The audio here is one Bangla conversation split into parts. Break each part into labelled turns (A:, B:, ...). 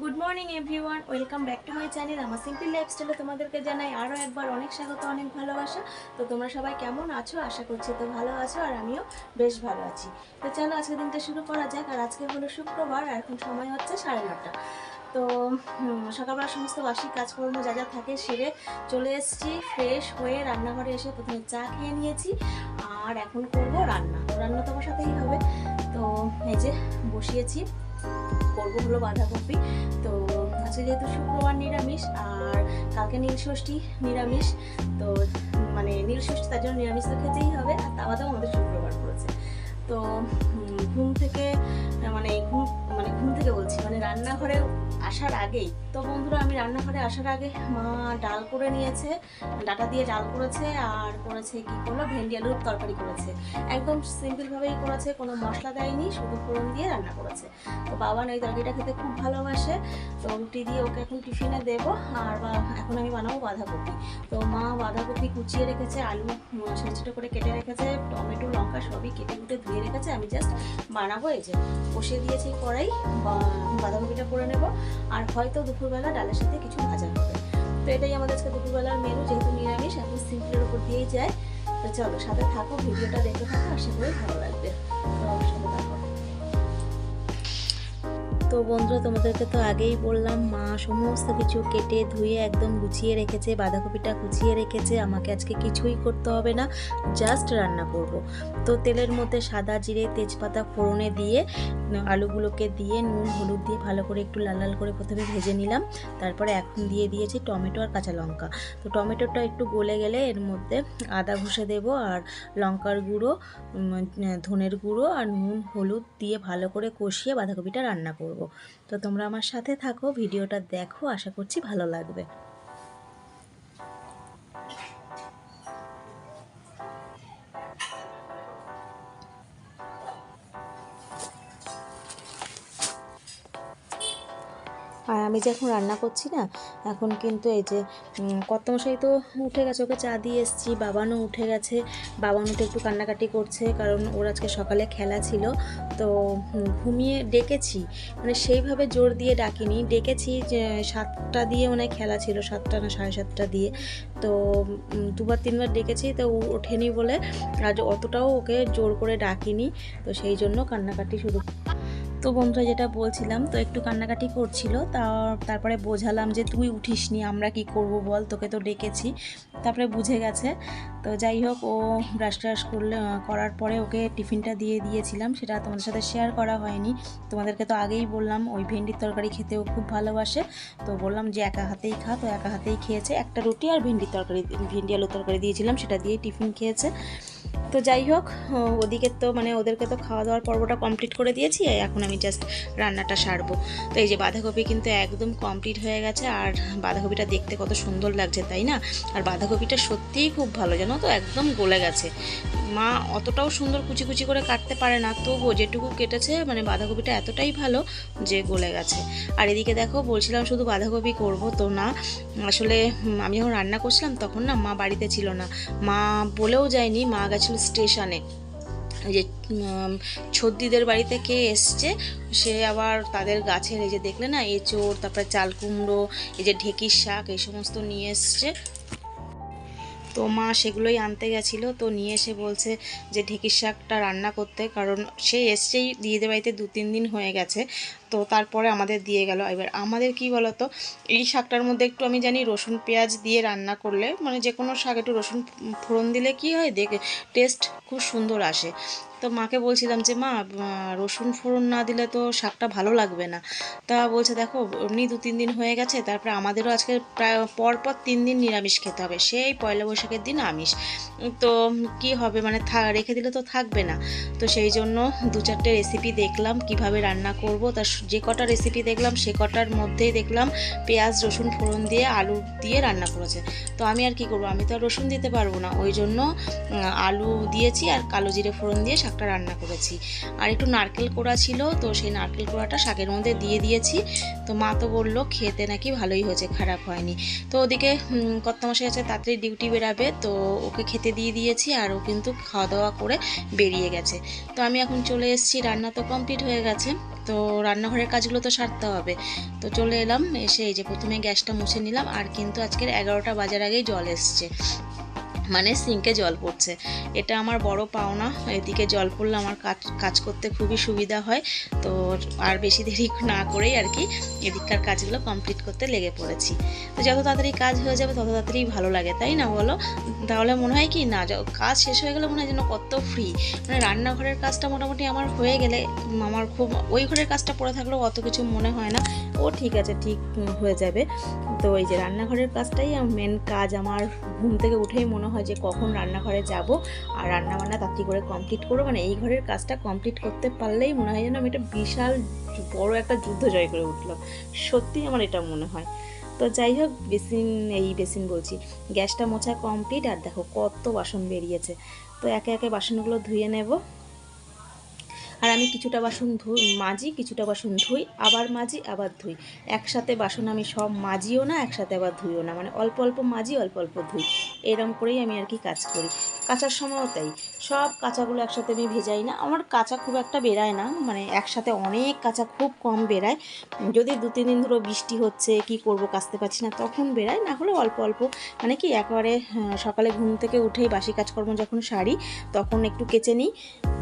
A: Good morning everyone welcome back to my channel আমার সিম্পল লাইফস্টাইলে তোমাদেরকে জানাই আরও একবার অনেক স্বাগত, অনেক ভালোবাসা। তো তোমরা সবাই কেমন আছো? আশা করছি তো ভালো আছো আর আমিও বেশ ভালো আছি। তো চলো আজকে দিনটা শুরু করা যাক। আর আজকে হলো শুক্রবার, আর এখন সময় হচ্ছে সাড়ে নটা। তো সকালবেলা সমস্ত বাসি কাজকর্ম যা যা থাকে সেরে চলে এসেছি। ফ্রেশ হয়ে রান্নাঘরে এসে প্রথমে চা খেয়ে নিয়েছি। আর এখন করব রান্না। রান্না তোমার সাথেই হবে। তো এই যে বসিয়েছি। করব হলো বাঁধাকপি। তো আজকে যেহেতু শুক্রবার নিরামিষ আর কালকে নীল ষষ্ঠী নিরামিষ, তো মানে নীল ষষ্ঠী তার জন্য নিরামিষ তো খেতেই হবে আর তা আমাদের শুক্রবার পড়েছে। তো ঘুম থেকে মানে ঘুম মানে থেকে বলছি। মানে রান্নাঘরে আসার আগেই। তো বন্ধুরা, আমি রান্নাঘরে আসার আগে মা ডাল করে নিয়েছে, ডাটা দিয়ে ডাল করেছে, আর করেছে কি করল? ভেন্ডি আলুর তরকারি করেছে। একদম সিম্পলভাবেই করেছে, কোনো মশলা দেয়নি, শুধু ফোড়ন দিয়ে রান্না করেছে। তো বাবা এই তরকারিটা খেতে খুব ভালোবাসে। তো রুটি দিয়ে ওকে এখন টিফিনে দেবো, আর এখন আমি বানাবো বাঁধাকপি। তো মা বাঁধাকপি কুচিয়ে রেখেছে, আলু ছোটো ছোটো করে কেটে রেখেছে, টমেটো, লঙ্কা সবই কেটে কুটে ধুয়ে রেখেছে। আমি জাস্ট বানাবো এই যে, বসিয়ে দিয়েছি কড়াই। বাঁধাকপিটা করে নেব। আর হয়তো দুপুরবেলা ডালের সাথে কিছু ভাজা হবে। তো এটাই আমাদের আজকে দুপুরবেলার মেনু যেহেতু নিরামিষ, এখন সিম্পলের উপর দিয়েই যায়। তো চলো, সাথে থাকো, ভিডিওটা দেখতে থাকো, আশা করি ভালো লাগবে। তো অবশ্যই থাকো। তো বন্ধুরা, তোমাদেরকে তো আগেই বললাম, মা সমস্ত কিছু কেটে ধুয়ে একদম গুছিয়ে রেখেছে, বাঁধাকপিটা গুছিয়ে রেখেছে, আমাকে আজকে কিছুই করতে হবে না জাস্ট রান্না করব। তো তেলের মধ্যে সাদা জিরে, তেজপাতা, ফোড়নে দিয়ে, আলুগুলোকে দিয়ে, নুন, হলুদ দিয়ে ভালো করে একটু লাল লাল করে প্রথমে ভেজে নিলাম, তারপরে এখন দিয়ে দিয়েছি টমেটো আর কাঁচা লঙ্কা। তো টমেটোটা একটু গলে গেলে এর মধ্যে আদা ঘষে দেবো আর লঙ্কার গুঁড়ো ধনের গুঁড়ো আর নুন, হলুদ দিয়ে ভালো করে কষিয়ে বাঁধাকপিটা রান্না করব। তো তোমরা আমার সাথে থাকো ভিডিওটা দেখো আশা করছি ভালো লাগবে। আমি যে এখন রান্না করছি না এখন কিন্তু এই যে উম, কর্তামশাই তো উঠে গেছে ওকে চা দিয়ে এসেছি বাবানও উঠে গেছে বাবানও তো একটু কান্নাকাটি করছে কারণ ওর আজকে সকালে খেলা ছিল তো ঘুমিয়ে ডেকেছি মানে সেইভাবে জোর দিয়ে ডাকিনি ডেকেছি যে সাতটা দিয়ে মানে খেলা ছিল সাতটা না সাড়ে সাতটা দিয়ে তো দুবার তিনবার ডেকেছি তো ওঠেনি বলে আজ অতটাও ওকে জোর করে ডাকিনি তো সেই জন্য কান্নাকাটি শুরু তো বন্ধুরা যেটা বলছিলাম, তো একটু কান্নাকাটি করছিল। তা তারপরে বোঝালাম যে তুই উঠিসনি, আমরা কি করব বল? তোকে তো ডেকেছি। তারপরে বুঝে গেছে। তো যাই হোক, ও ব্রাশ ট্রাশ করলে করার পরে ওকে টিফিনটা দিয়ে দিয়েছিলাম। সেটা তোমাদের সাথে শেয়ার করা হয়নি। তোমাদেরকে তো আগেই বললাম, ওই ভেন্ডির তরকারি খেতেও খুব ভালোবাসে। তো বললাম যে একা হাতেই খা। তো একা হাতেই খেয়েছে। একটা রুটি আর ভেন্ডির তরকারি, ভেন্ডি আলুর তরকারি দিয়েছিলাম। সেটা দিয়ে টিফিন খেয়েছে। তো যাই হোক ওদিকে তো মানে ওদেরকে তো খাওয়া দাওয়ার পর্বটা কমপ্লিট করে দিয়েছি এখন আমি জাস্ট রান্নাটা সারবো। তো এই যে বাঁধাকপি কিন্তু একদম কমপ্লিট হয়ে গেছে, আর বাঁধাকপিটা দেখতে কত সুন্দর লাগছে, তাই না? আর বাঁধাকপিটা সত্যিই খুব ভালো, জানো তো? একদম গলে গেছে। মা অতটাও সুন্দর কুচি কুচি করে কাটতে পারে না, তবুও যেটুকু কেটেছে মানে বাঁধাকপিটা এতটাই ভালো যে গলে গেছে। আর এদিকে দেখো, বলছিলাম শুধু বাঁধাকপি করব তো না। আসলে আমি যখন রান্না করছিলাম, তখন না মা বাড়িতে ছিল না। মা বলেও যায়নি, মা গেছিল স্টেশনে। যে ছদ্দিদের বাড়িতে কে এসছে, সে আবার তাদের গাছের এই যে দেখলে না, এঁচোড়, তারপরে চাল কুমড়ো, এই যে ঢেকির শাক, এই সমস্ত নিয়ে এসছে। তো মা সেগুলোই আনতে গেছিল, তো নিয়ে এসে বলছে যে ঢেকির শাকটা রান্না করতে, কারণ সে এসছেই দিদিদের বাড়িতে দু তিন দিন হয়ে গেছে। তো তারপরে আমাদের দিয়ে গেল। এবার আমাদের কি বলতো, এই শাকটার মধ্যে একটু আমি জানি রসুন, পেঁয়াজ দিয়ে রান্না করলে মানে যে কোনো শাক একটু রসুন ফোড়ন দিলে কি হয়, দেখে টেস্ট খুব সুন্দর আসে। তো মাকে বলছিলাম যে, মা রসুন ফোড়ন না দিলে তো শাকটা ভালো লাগবে না। তা বলছে, দেখো, এমনি দু তিন দিন হয়ে গেছে, তারপরে আমাদেরও আজকে প্রায় পরপর তিন দিন নিরামিষ খেতে হবে। সেই পয়লা বৈশাখের দিন আমিষ। তো কি হবে মানে রেখে দিলে তো থাকবে না। তো সেই জন্য দু চারটে রেসিপি দেখলাম, কীভাবে রান্না করব, তার যে কটা রেসিপি দেখলাম, সে কটার মধ্যেই দেখলাম পেঁয়াজ, রসুন, ফোড়ন দিয়ে আলু দিয়ে রান্না করেছে। তো আমি আর কি করব? আমি তো আর রসুন দিতে পারব না। ওই জন্য আলু দিয়েছি আর কালো জিরে ফোড়ন দিয়ে শাকটা রান্না করেছি। আর একটু নারকেল কোড়া ছিল, তো সেই নারকেল কোড়াটা শাকের মধ্যে দিয়ে দিয়েছি। তো মা তো বলল খেতে নাকি ভালোই হয়েছে, খারাপ হয়নি। তো ওদিকে কর্তামশাই আছে তাড়াতাড়ি ডিউটি বেরাবে, তো ওকে খেতে দিয়ে দিয়েছি আর ও কিন্তু খাওয়া দাওয়া করে বেরিয়ে গেছে। তো আমি এখন চলে এসেছি, রান্না তো কমপ্লিট হয়ে গেছে, তো রান্নাঘরের কাজগুলো তো সারতে হবে। তো চলে এলাম, এসে এই যে প্রথমে গ্যাসটা মুছে নিলাম, আর কিন্তু আজকের এগারোটা বাজার আগেই জল এসছে। মানে সিঙ্কে জল পড়ছে। এটা আমার বড় পাওনা। এদিকে জল পড়লে আমার কাজ কাজ করতে খুবই সুবিধা হয়। তো আর বেশি দেরি না করেই আর কি এদিককার কাজগুলো কমপ্লিট করতে লেগে পড়েছি। তো যত তাড়াতাড়ি কাজ হয়ে যাবে তত তাড়াতাড়ি ভালো লাগে, তাই না বলো? তাহলে মনে হয় কি, না কাজ শেষ হয়ে গেলে মনে হয় যেন কত ফ্রি মানে রান্নাঘরের কাজটা মোটামুটি আমার হয়ে গেলে আমার খুব, ওই ঘরের কাজটা পড়ে থাকলেও অত কিছু মনে হয় না। ও ঠিক আছে, ঠিক হয়ে যাবে। তো এই যে রান্নাঘরের কাজটাই মেন কাজ। আমার ঘুম থেকে উঠেই মনে হয় যে কখন রান্নাঘরে যাব আর রান্না বান্না তাড়াতাড়ি করে কমপ্লিট করব। মানে এই ঘরের কাজটা কমপ্লিট করতে পারলেই মনে হয় যেন আমি এটা বিশাল বড় একটা যুদ্ধ জয় করে উঠলাম। সত্যি আমার এটা মনে হয়। তো যাই হোক, বেসিন, এই বেসিন বলছি। গ্যাসটা মোছা কমপ্লিট আর দেখো কত বাসন বেরিয়েছে। তো একে একে বাসনগুলো ধুয়ে নেব। আর আমি কিছুটা বাসন ধুই, মাজি, কিছুটা বাসন ধুই, আবার মাজি, আবার ধুই। একসাথে বাসন আমি সব মাজিও না, একসাথে আবার ধুইও না। মানে অল্প অল্প মাজি, অল্প অল্প ধুই। এরম করেই আমি আর কি কাজ করি। কাচার সময়ও তাই। সব কাঁচাগুলো একসাথে আমি ভেজাই না। আমার কাঁচা খুব একটা বেরায় না মানে একসাথে অনেক কাঁচা খুব কম বেরায়। যদি দু তিন দিন ধরো বৃষ্টি হচ্ছে কি করব কাচতে পারছি না তখন বেরায় না হলে অল্প অল্প। মানে কি একেবারে আহ, সকালে ঘুম থেকে উঠেই বাসি কাজকর্ম যখন সারি তখন একটু কেচে নিই।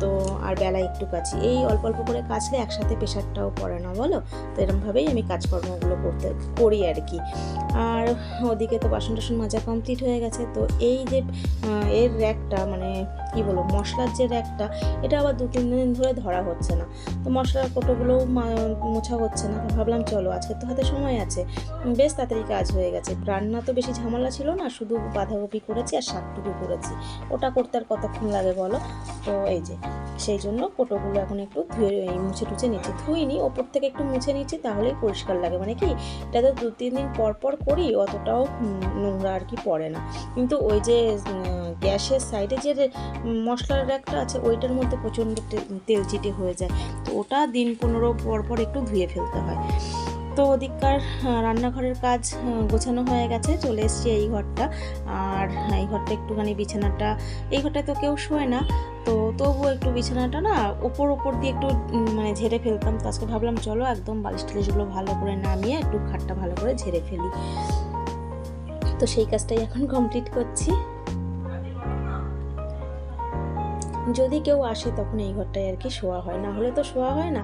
A: তো আর বেলায় একটু কাচি। এই অল্প অল্প করে কাচলে একসাথে প্রেশারটাও পড়ে না বলো? তো এরমভাবেই আমি কাজকর্মগুলো করতে করি আর কি। আর ওদিকে তো বাসন টাসন মাজা কমপ্লিট হয়ে গেছে। তো এই যে এর র্যাকটা মানে কি বলব, মশলার যে র্যাকটা, এটা আবার দু, তিন দিন ধরে ধরা হচ্ছে না। তো মশলার কোটোগুলোও মোছা হচ্ছে না। ভাবলাম চলো, আজকে তো হাতে সময় আছে। বেশ তাড়াতাড়ি কাজ হয়ে গেছে। রান্না তো বেশি ঝামেলা ছিল না, শুধু বাঁধাকপি করেছি আর শাকটুকু করেছি। ওটা করতে আর কতক্ষণ লাগে বলো? তো এই যে সেই জন্য কোটোগুলো এখন একটু ধুয়ে মুছে টুছে নিচ্ছি। ধুইনি ওপর থেকে একটু মুছে নিচ্ছি, তাহলেই পরিষ্কার লাগে। মানে কি, এটা তো দু, তিন দিন পর পর করি, অতটাও নোংরা আর কি পড়ে না। কিন্তু ওই যে গ্যাসের সাইডে যে মশলার একটা আছে, ওইটার মধ্যে প্রচণ্ড তেল চিটে হয়ে যায়। তো ওটা দিন পনেরো পর পর একটু ধুয়ে ফেলতে হয়। তো ওদিককার রান্নাঘরের কাজ গোছানো হয়ে গেছে, চলে এসছি এই ঘরটা। আর এই ঘরটা একটুখানি বিছানাটা, এই ঘরটায় তো কেউ শোয় না, তো তবুও একটু বিছানাটা না ওপর ওপর দিয়ে একটু মানে ঝেড়ে ফেলতাম। তো আজকে ভাবলাম, চলো একদম বালিশ টালিশগুলো ভালো করে নামিয়ে একটু খাটটা ভালো করে ঝেড়ে ফেলি। তো সেই কাজটাই এখন কমপ্লিট করছি। যদি কেউ আসে তখন এই ঘরটায় আর কি শোয়া হয়। না হলে তো শোয়া হয় না।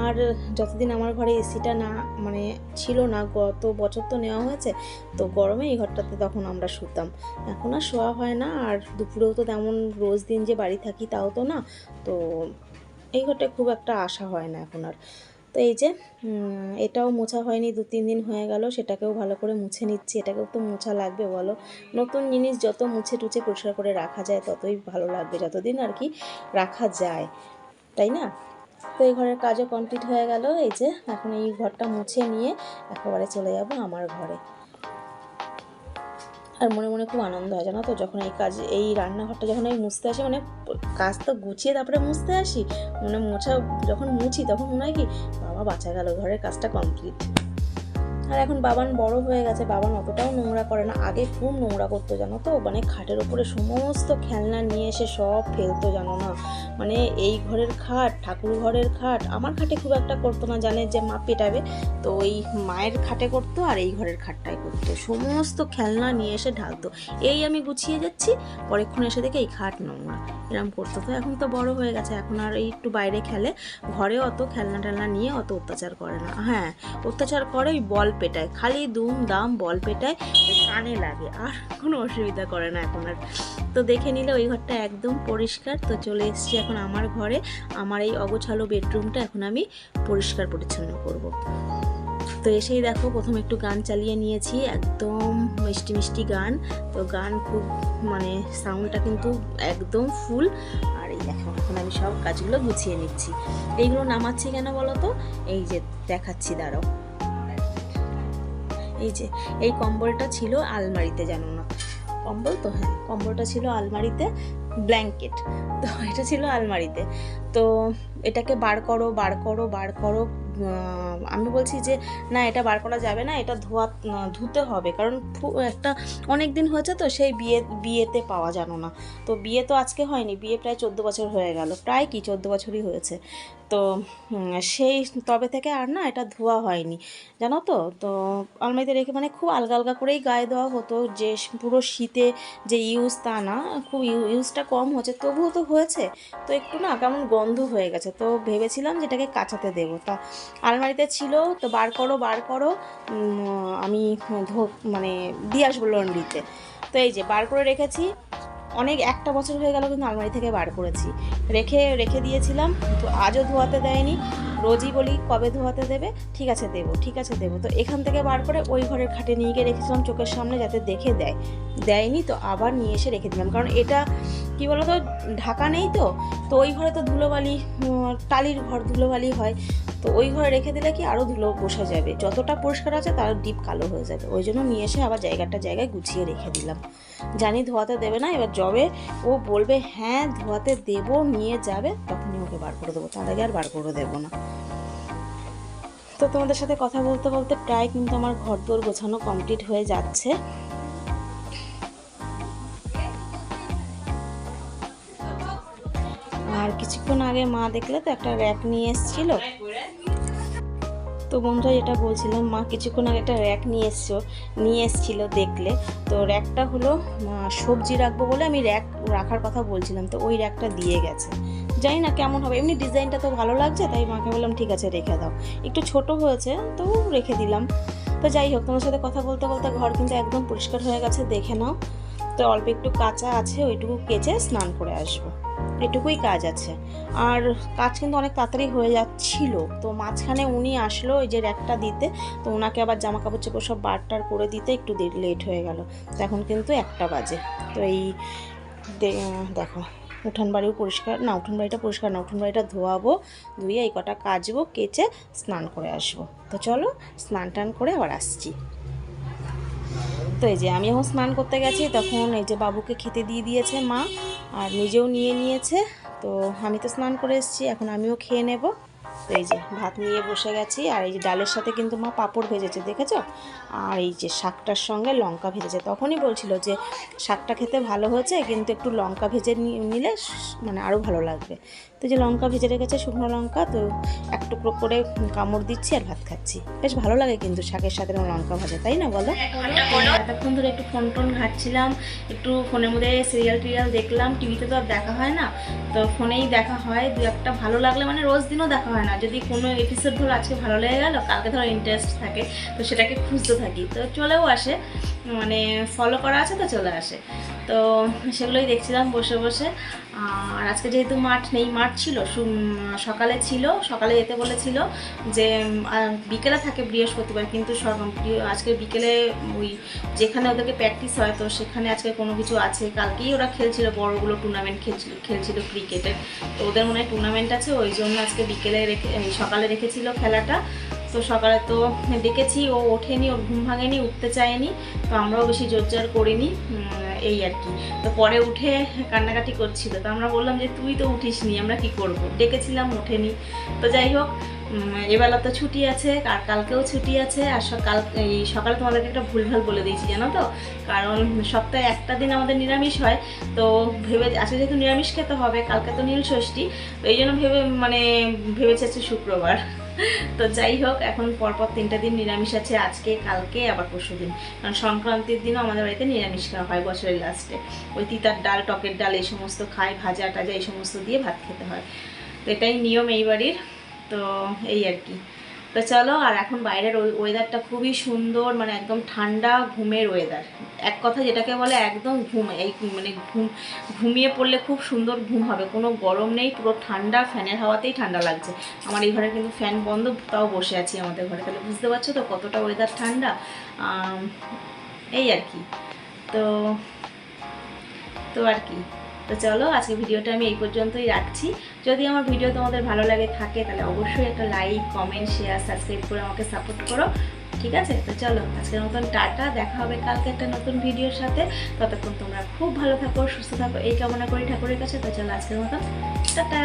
A: আর যতদিন আমার ঘরে এসিটা না মানে ছিল না, গত বছর তো নেওয়া হয়েছে, তো গরমে এই ঘরটাতে তখন আমরা শুতাম। এখন আর শোয়া হয় না, আর দুপুরেও তো তেমন রোজ দিন যে বাড়ি থাকি তাও তো না, তো এই ঘরটায় খুব একটা আশা হয় না এখন আর। তো এই যে এটাও মোছা হয়নি, দু তিন দিন হয়ে গেল, সেটাকেও ভালো করে মুছে নিচ্ছি, এটাকেও তো মোছা লাগবে বলো। নতুন জিনিস যত মুছে টুছে পরিষ্কার করে রাখা যায়, ততই ভালো লাগবে, যতদিন আর কি রাখা যায়, তাই না? তো এই ঘরের কাজও কমপ্লিট হয়ে গেল, এই যে, এখন এই ঘরটা মুছে নিয়ে একেবারে চলে যাব আমার ঘরে। আর মনে মনে খুব আনন্দ হয়, জানো তো? যখন এই কাজ, এই রান্নাঘরটা যখন আমি মুছতে আসি মানে কাজ তো গুছিয়ে তারপরে মুছতে আসি মানে মোছা, যখন মুছি তখন মনে হয় কি, বাবা বাঁচা গেল, ঘরের কাজটা কমপ্লিট আর এখন বাবান বড় হয়ে গেছে, বাবান অতটাও নোংরা করে না, আগে খুব নোংরা করতো, জানো তো? মানে খাটের উপরে সমস্ত খেলনা নিয়ে এসে সব ফেলতো, জানো না? মানে এই ঘরের খাট, ঠাকুর ঘরের খাট, আমার খাটে খুব একটা করতো না, জানে যে মা পেটাবে। তো ওই মায়ের খাটে করতো আর এই ঘরের খাটটাই করতো। সমস্ত খেলনা নিয়ে এসে ঢালতো। এই আমি গুছিয়ে যাচ্ছি পরেক্ষণ এসে দেখে এই খাট নোংরা। এরম করতো। তো এখন তো বড় হয়ে গেছে, এখন আর এই একটু বাইরে খেলে। ঘরে অত খেলনা টেলনা নিয়ে অত অত্যাচার করে না। হ্যাঁ অত্যাচার করে ওই বল পেটায়। খালি দুম দাম বল পেটায়, কানে লাগে। আর কোনো অসুবিধা করে না এখন আর। তো দেখে নিলে ওই ঘরটা একদম পরিষ্কার। তো চলে এসেছি এখন আমার ঘরে, আমার এই অগোছালো বেডরুমটা এখন আমি পরিষ্কার পরিচ্ছন্ন করব। তো এসেই দেখো, প্রথম একটু গান চালিয়ে নিয়েছি, একদম মিষ্টি মিষ্টি গান। তো গান খুব মানে সাউন্ডটা কিন্তু একদম ফুল আর এই দেখো, এখন আমি সব কাজগুলো গুছিয়ে নিচ্ছি। এইগুলো নামাচ্ছি কেন বলো তো এই যে দেখাচ্ছি, দাঁড়াও। এই যে, এই কম্বলটা ছিল আলমারিতে, জানো না? কম্বল তো হ্যাঁ কম্বলটা ছিল আলমারিতে। ব্ল্যাঙ্কেট। তো এটা ছিল আলমারিতে। তো এটাকে বার করো বার করো বার করো। আমি বলছি যে, না, এটা বার করা যাবে না, এটা ধোয়া ধুতে হবে। কারণ একটা অনেক দিন হয়েছে তো, সেই বিয়ে, বিয়েতে পাওয়া জানো না। তো বিয়ে তো আজকে হয়নি, বিয়ে প্রায় চোদ্দ বছর হয়ে গেল। প্রায় কি চোদ্দ বছরই হয়েছে। তো সেই তবে থেকে আর না, এটা ধোয়া হয়নি। জানো তো? তো আলমারিতে রেখে মানে খুব আলগা আলগা করেই গায়ে দেওয়া হতো। যে পুরো শীতে যে ইউজ তা না, খুব ইউ- ইউজটা কম হচ্ছে। তবুও তো হয়েছে। তো একটু না, কেমন গন্ধ হয়ে গেছে। তো ভেবেছিলাম যেটাকে কাঁচাতে দেবো। তা আলমারিতে ছিল, তো বার করো বার করো আমি ধো- মানে দিয়ে আসব লন্ড্রিতে। তো এই যে বার করে রেখেছি, অনেক, একটা বছর হয়ে গেল কিন্তু আলমারি থেকে বার করেছি। রেখে রেখে দিয়েছিলাম তো আজও ধোয়াতে দেয়নি। রোজই বলি কবে ধোয়াতে দেবে? ঠিক আছে, দেবো, ঠিক আছে, দেবো। তো এখান থেকে বার করে ওই ঘরের খাটে নিয়ে গিয়ে রেখেছিলাম চোখের সামনে যাতে দেখে দেয়। দেয়নি, তো আবার নিয়ে এসে রেখে দিলাম। কারণ এটা, কি বলতো, ঢাকা নেই তো তো ওই ঘরে তো ধুলোবালি টালির ঘর ধুলোবালি হয়। তো ওই ঘরে রেখে দিলে কি আরও ধুলো বসে যাবে? যতটা পরিষ্কার আছে তার ডিপ কালো হয়ে যাবে। ওই জন্য নিয়ে এসে আবার জায়গাটা জায়গায় গুছিয়ে রেখে দিলাম। জানি ধোয়াতে দেবে না, এবার যবে ও বলবে হ্যাঁ ধোয়াতে দেবো, নিয়ে যাবে। তখনই ওকে বার করে দেবো। তার আগে আর বার করে দেবো না। তো তোমাদের সাথে কথা বলতে বলতে প্রায় কিন্তু আমার ঘর দোর গোছানো কমপ্লিট হয়ে যাচ্ছে। আর কিছুক্ষণ আগে মা দেখলে তো একটা র্যাক নিয়ে এসেছিল। তো বন্ধুরা যেটা বলছিলাম, মা কিছুক্ষণ আগে একটা র্যাক নিয়ে এসছো, নিয়ে এসেছিল দেখলে। তো র্যাকটা হলো সবজি রাখব বলে আমি র্যাক রাখার কথা বলছিলাম, তো ওই র্যাকটা দিয়ে গেছে। জানি না কেমন হবে, এমনি ডিজাইনটা তো ভালো লাগছে, তাই মাকে বললাম, ঠিক আছে, রেখে দাও। একটু ছোট হয়েছে, তো রেখে দিলাম। তো যাই হোক, তোমার সাথে কথা বলতে বলতে ঘর কিন্তু একদম পরিষ্কার হয়ে গেছে, দেখে নাও। তো অল্প একটু কাঁচা আছে, ওইটুকু কেচে স্নান করে আসব। এটুকুই কাজ আছে। আর কাজ কিন্তু অনেক তাড়াতাড়ি হয়ে যাচ্ছিল। তো মাঝখানে উনি আসলো ওই যে র্যাকটা দিতে। তো ওনাকে আবার জামা কাপড় চোপড় সব বারটার করে দিতে একটু লেট হয়ে গেল। তো এখন কিন্তু একটা বাজে। তো এই দেখো, উঠান বাড়িও পরিষ্কার না, উঠান বাড়িটা পরিষ্কার না, উঠান বাড়িটা ধোয়াবো, ধুয়ে এই কটা কাচবো, কেচে স্নান করে আসব। তো চলো, স্নান টান করে আবার আসছি। তো এই যে আমি এখন স্নান করতে গেছি, তখন এই যে বাবুকে খেতে দিয়ে দিয়েছে মা। আর নিজেও নিয়ে নিয়েছে। তো আমি তো স্নান করে এসেছি, এখন আমিও খেয়ে নেব। তো এই যে ভাত নিয়ে বসে গেছি, আর এই যে ডালের সাথে কিন্তু মা পাঁপড় ভেজেছে, দেখেছ? আর এই যে শাকটার সঙ্গে লঙ্কা ভেজেছে, তখনই বলছিল যে শাকটা খেতে ভালো হয়েছে, কিন্তু একটু লঙ্কা ভেজে নিলে মানে আরও ভালো লাগবে। তো যে লঙ্কা ভেজে রেখেছে শুকনো লঙ্কা, তো এক টুকরো করে কামড় দিচ্ছি আর ভাত খাচ্ছি। বেশ ভালো লাগে কিন্তু শাকের সাথে লঙ্কা ভাজা, তাই না বলো? এতক্ষণ ধরে একটু ফোন টোন ঘাটছিলাম, একটু ফোনের মধ্যে সিরিয়াল টিরিয়াল দেখলাম টিভিতে তো আর দেখা হয় না, তো ফোনেই দেখা হয়, দু একটা ভালো লাগলে মানে রোজ দিনও দেখা হয় না, যদি কোনো এপিসোড ধরো আজকে ভালো লেগে গেল, কালকে ধরো ইন্টারেস্ট থাকে, তো সেটাকে খুঁজতে থাকি। তো চলেও আসে। মানে ফলো করা আছে তো চলে আসে। তো সেগুলোই দেখছিলাম বসে বসে। আর আজকে যেহেতু মাঠ নেই, মাঠ ছিল সকালে ছিল, সকালে যেতে বলেছিল যে বিকেলে থাকে বৃহস্পতিবার, কিন্তু আজকে বিকেলে ওই যেখানে ওদেরকে প্র্যাকটিস হয়, তো সেখানে আজকে কোনো কিছু আছে। কালকেই ওরা খেলছিল, বড়গুলো টুর্নামেন্ট খেলছিল খেলছিল ক্রিকেটের তো ওদের মনে হয় টুর্নামেন্ট আছে, ওই জন্য আজকে বিকেলে রেখে সকালে রেখেছিল খেলাটা। তো সকালে তো ডেকেছি, ও ওঠেনি, ওর ঘুম ভাঙেনি, উঠতে চায়নি, তো আমরাও বেশি জোরজার করিনি এই আর কি। তো পরে উঠে কান্নাকাটি করছিল, তো আমরা বললাম যে তুই তো উঠিসনি, আমরা কি করব? ডেকেছিলাম, ওঠেনি। তো যাই হোক এবেলা তো ছুটি আছে, আর কালকেও ছুটি আছে, আর সকাল, এই সকালে তোমাদেরকে একটা ভুলভাল বলে দিয়েছি, জানো তো? কারণ সপ্তাহে একটা দিন আমাদের নিরামিষ হয়, তো ভেবে, আজকে যেহেতু নিরামিষ খেতে হবে, কালকে তো নীল ষষ্ঠী, তো এই জন্য ভেবে মানে ভেবেছে শুক্রবার। তো যাই হোক, এখন পরপর তিনটা দিন নিরামিষ আছে, আজকে, কালকে, আবার পরশু দিন। কারণ সংক্রান্তির দিনও আমাদের বাড়িতে নিরামিষ খাওয়া হয় বছরের লাস্টে ওই তিতার ডাল, টকের ডাল, এই সমস্ত খাই ভাজা, টাজা, এই সমস্ত দিয়ে ভাত খেতে হয়। তো এটাই নিয়ম এই বাড়ির। তো এই আর কি। তো চলো, আর এখন বাইরের ওয়েদারটা খুবই সুন্দর মানে একদম ঠান্ডা, ঘুমের ওয়েদার এক কথা যেটাকে বলে একদম ঘুম, এই মানে ঘুম, ঘুমিয়ে পড়লে খুব সুন্দর ঘুম হবে। কোনো গরম নেই, পুরো ঠান্ডা, ফ্যানের হাওয়াতেই ঠান্ডা লাগছে। আমার এই ঘরে কিন্তু ফ্যান বন্ধ, তাও বসে আছি আমাদের ঘরে। তাহলে বুঝতে পারছ তো কতটা ওয়েদার ঠান্ডা? এই আর কি। তো তো আর কি। তো চলো, আজকে ভিডিওটা আমি এই পর্যন্তই রাখছি। যদি আমার ভিডিও তোমাদের ভালো লাগে থাকে, তাহলে অবশ্যই একটা লাইক কমেন্ট শেয়ার সাবস্ক্রাইব করে আমাকে সাপোর্ট করো। ঠিক আছে? তো চলো, আজকের মতন টাটা। দেখা হবে কালকে একটা নতুন ভিডিওর সাথে। ততক্ষণ তোমরা খুব ভালো থাকো, সুস্থ থাকো। এই কামনা করি ঠাকুরের কাছে। তো চলো, আজকের মতন টাটা।